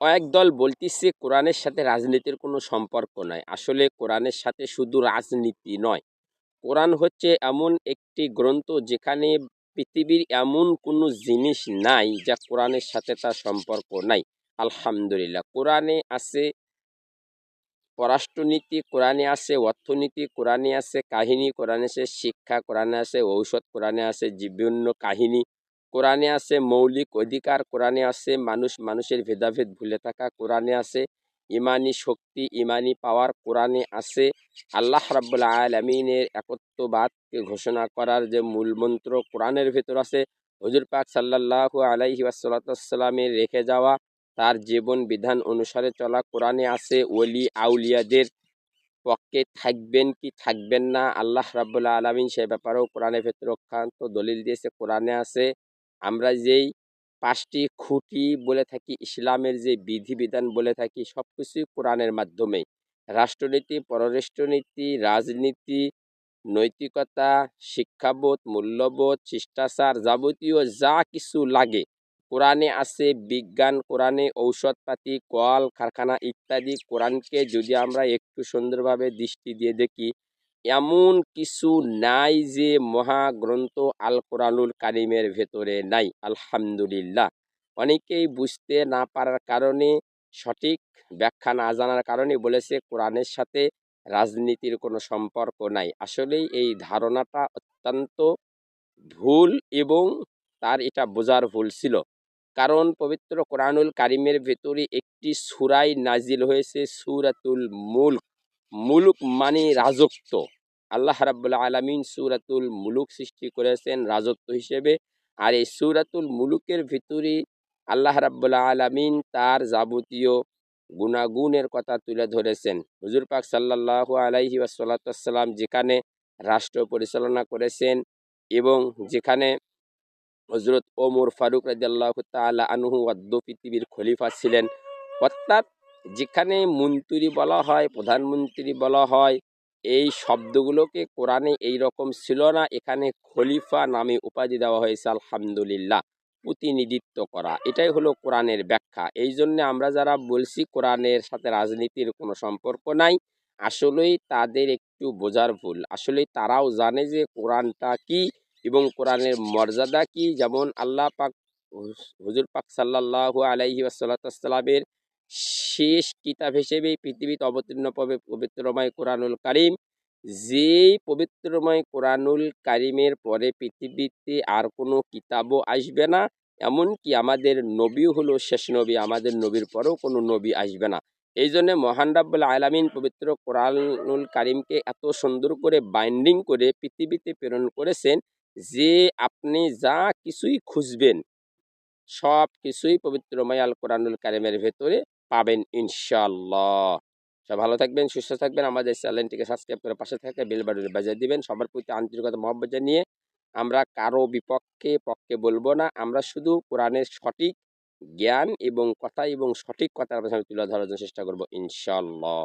কয়েক দল বলতিছে, কোরআনের সাথে রাজনীতির কোনো সম্পর্ক নাই। আসলে কোরআনের সাথে শুধু রাজনীতি নয়। কোরআন হচ্ছে এমন একটি গ্রন্থ যেখানে পৃথিবীর এমন কোনো জিনিস নাই যা কোরআনের সাথে তার সম্পর্ক নাই। আলহামদুলিল্লাহ, কোরআনে আছে পররাষ্ট্রনীতি, কোরআনে আছে অর্থনীতি, কোরআনে আছে কাহিনী, কোরআনে আছে শিক্ষা, কোরআনে আছে ঔষধ, কোরআনে আছে বিভিন্ন কাহিনী। কোরআনে আছে মৌলিক অধিকার, কোরআনে আছে মানুষ মানুষের ভেদাভেদ ভুলে থাকা, কোরআনে আছে ইমানি শক্তি, ইমানি পাওয়ার, কোরআনে আছে আল্লাহ রাব্বুল আলমিনের একত্ববাদকে ঘোষণা করার যে মূল মন্ত্র কোরআনের ভেতর আছে, হজুর পাক সাল্লাহ আলাইহি ওয়াসাল্লামের রেখে যাওয়া তার জীবন বিধান অনুসারে চলা, কোরআনে আছে ওলি আউলিয়াদের পক্ষে থাকবেন কি থাকবেন না, আল্লাহ রাবুল্লাহ আলমিন সে ব্যাপারেও কোরআনের ভেতরে অক্ষান্ত দলিল দিয়েছে, কোরআনে আছে আমরা যেই পাঁচটি খুঁটি বলে থাকি, ইসলামের যে বিধিবিধান বলে থাকি সব কিছুই কোরআনের মাধ্যমে রাষ্ট্রনীতি, পররাষ্ট্রনীতি, রাজনীতি, নৈতিকতা, শিক্ষাবোধ, মূল্যবোধ, শিষ্টাচার যাবতীয় যা কিছু লাগে। কোরআনে আছে বিজ্ঞান, কোরআনে ঔষধপাতি, কল, কারখানা ইত্যাদি। কোরআনকে যদি আমরা একটু সুন্দরভাবে দৃষ্টি দিয়ে দেখি এমন কিছু নাই যে মহাগ্রন্থ আল কোরআনুল কারিমের ভেতরে নাই, আলহামদুলিল্লাহ। অনেকেই বুঝতে না পারার কারণে, সঠিক ব্যাখ্যা না জানার কারণে বলেছে কোরআনের সাথে রাজনীতির কোনো সম্পর্ক নাই। আসলেই এই ধারণাটা অত্যন্ত ভুল এবং তার এটা বোঝার ভুল ছিল। কারণ পবিত্র কোরআনুল কারিমের ভেতরে একটি সুরাই নাজিল হয়েছে সুরাতুল মুলক। মুলুক মানে রাজত্ব। আল্লাহ রাবুল্লাহ আলমিন সুরাতুল মুলুক সৃষ্টি করেছেন রাজত্ব হিসেবে। আর এই সুরাতুল মুলুকের ভিতরে আল্লাহ রাবুল্লাহ আলমিন তার যাবতীয় গুণাগুণের কথা তুলে ধরেছেন। হুজুর পাক সাল্লাহ আলাইহি ওয়াসাল্লাম যেখানে রাষ্ট্র পরিচালনা করেছেন এবং যেখানে হজরত ওমর ফারুক রাজিয়াল্লাহ তালা আনহু ওয়াদ্দ পৃথিবীর খলিফা ছিলেন। অর্থাৎ যেখানে মন্ত্রী বলা হয়, প্রধানমন্ত্রী বলা হয় এই শব্দগুলোকে কোরআনে এই রকম ছিল না। এখানে খলিফা নামে উপাধি দেওয়া হয়েছে, আলহামদুলিল্লাহ। প্রতিনিধিত্ব করা, এটাই হলো কোরআনের ব্যাখ্যা। এই জন্যে আমরা যারা বলছি কোরআনের সাথে রাজনীতির কোনো সম্পর্ক নাই, আসলেই তাদের একটু বোঝার ভুল। আসলে তারাও জানে যে কোরআনটা কি এবং কোরআনের মর্যাদা কি। যেমন আল্লাহ পাক হুজুর পাক সাল্লাহ আলাইহি আসাল্লামের শেষ কিতাব হিসেবে পৃথিবীতে অবতীর্ণ পাবে, পবিত্রময় কোরআনুল কারিম। যেই পবিত্রময় কোরআনুল কারিমের পরে পৃথিবীতে আর কোনো কিতাবও আসবে না, এমনকি আমাদের নবীও হলো শেষ নবী, আমাদের নবীর পরেও কোনো নবী আসবে না। এই জন্যে মহান রাব্বুল আলামিন পবিত্র কোরআনুল কারিমকে এত সুন্দর করে বাইন্ডিং করে পৃথিবীতে প্রেরণ করেছেন যে আপনি যা কিছুই খুঁজবেন সব কিছুই পবিত্রময় আল কোরআনুল কারিমের ভেতরে পাবেন ইনশাল্লাহ। সব ভালো থাকবেন, সুস্থ থাকবেন। আমাদের চ্যানেলটিকে সাবস্ক্রাইব করে পাশে থাকে বেল বাটনে বাজিয়ে দিবেন। সবার প্রতি আন্তরিকতা, মহব্বত জানিয়ে আমরা কারও বিপক্ষে, পক্ষে বলব না। আমরা শুধু কোরআনের সঠিক জ্ঞান এবং কথা এবং সঠিক কথা আপনার সামনে তুলে ধরার জন্য চেষ্টা করব ইনশাল্লাহ।